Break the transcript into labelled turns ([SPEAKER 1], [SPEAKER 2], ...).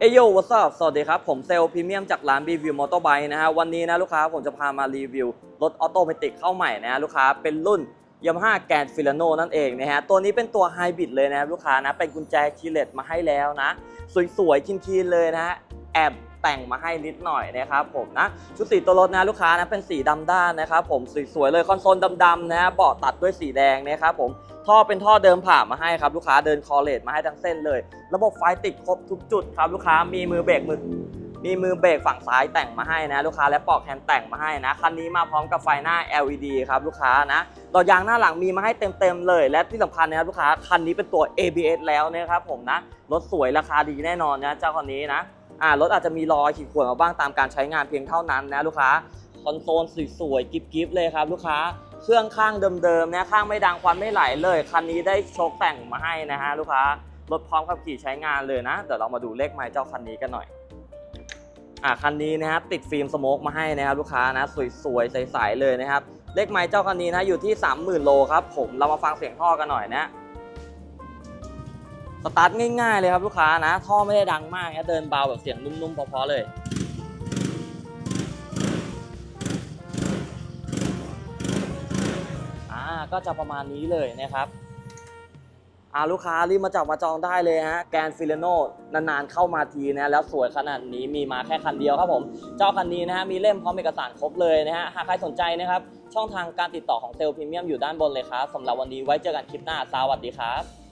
[SPEAKER 1] เอยโยวัสดุสวัสดีครับ ผมเซลพรีเมียมจากร้านรีวิวมอเตอร์ไบค์นะฮะ วันนี้นะลูกค้าผมจะพามารีวิว รถออโตเมติกเข้าใหม่นะฮะลูกค้าเป็นรุ่นยามาฮ่าแกนฟิลโนนั่นเองนะฮะ ตัวนี้เป็นตัวไฮบริดเลยนะลูกค้านะ เป็นกุญแจคีเลสมาให้แล้วนะ สวยๆคีนๆเลยนะฮะแอบ แต่งมาให้นิดหน่อยนะครับผมนะชุดสีตัวรถนะลูกค้านะเป็นสีดำด้านนะครับผมสวยๆเลยคอนโซลดำๆนะเบาะตัดด้วยสีแดงนะครับผมท่อเป็นท่อเดิมผ่ามาให้ครับลูกค้าเดินคอเลตมาให้ทั้งเส้นเลย ระบบไฟติดครบทุกจุดครับลูกค้ามีมือเบรกมือมีมือเบรกฝั่งซ้ายแต่งมาให้นะลูกค้าและปอกแฮนด์แต่งมาให้นะคันนี้มาพร้อมกับไฟหน้า LED ครับลูกค้านะต่อยางหน้าหลังมีมาให้เต็มๆเลย และที่สำคัญนะครับลูกค้าคันนี้เป็นตัว ABS แล้วนะครับผมนะรถสวยราคาดีแน่นอนนะเจ้าคันนี้นะ อ่ารถอาจจะมีรอยขีดข่วนมาบ้างตามการใช้งานเพียงเท่านั้นนะลูกค้าคอนโซลสวยๆกิ๊บๆเลยครับลูกค้าเครื่องข้างเดิมๆนะข้างไม่ดังควันไม่ไหลเลยคันนี้ได้โชคแต่งมาให้นะฮะลูกค้ารถพร้อมขับขี่ใช้งานเลยนะเดี๋ยวเรามาดูเลขไมล์เจ้าคันนี้กันหน่อยอ่าคันนี้นะครับติดฟิล์มสโมกมาให้นะครับลูกค้านะสวยๆใสๆเลยนะครับเลขไมล์เจ้าคันนี้นะอยู่ที่ 30,000โลครับผมเรามาฟังเสียงท่อกันหน่อยนะ สตาร์ทง่ายๆเลยครับลูกค้านะ ท่อไม่ได้ดังมากนะเดินเบาแบบเสียงนุ่มๆพอๆเลยอ่าก็จะประมาณนี้เลยนะครับอ่าลูกค้ารีบมาจับมาจองได้เลยฮะแกนฟิลโนนานๆเข้ามาทีนะแล้วสวยขนาดนี้มีมาแค่คันเดียวครับผม เจ้าคันนี้นะฮะมีเล่มพร้อมเอกสารครบเลยนะฮะหากใครสนใจนะครับ ช่องทางการติดต่อของเซลล์พรีเมียมอยู่ด้านบนเลยครับสำหรับวันนี้ไว้เจอกันคลิปหน้าสวัสดีครับ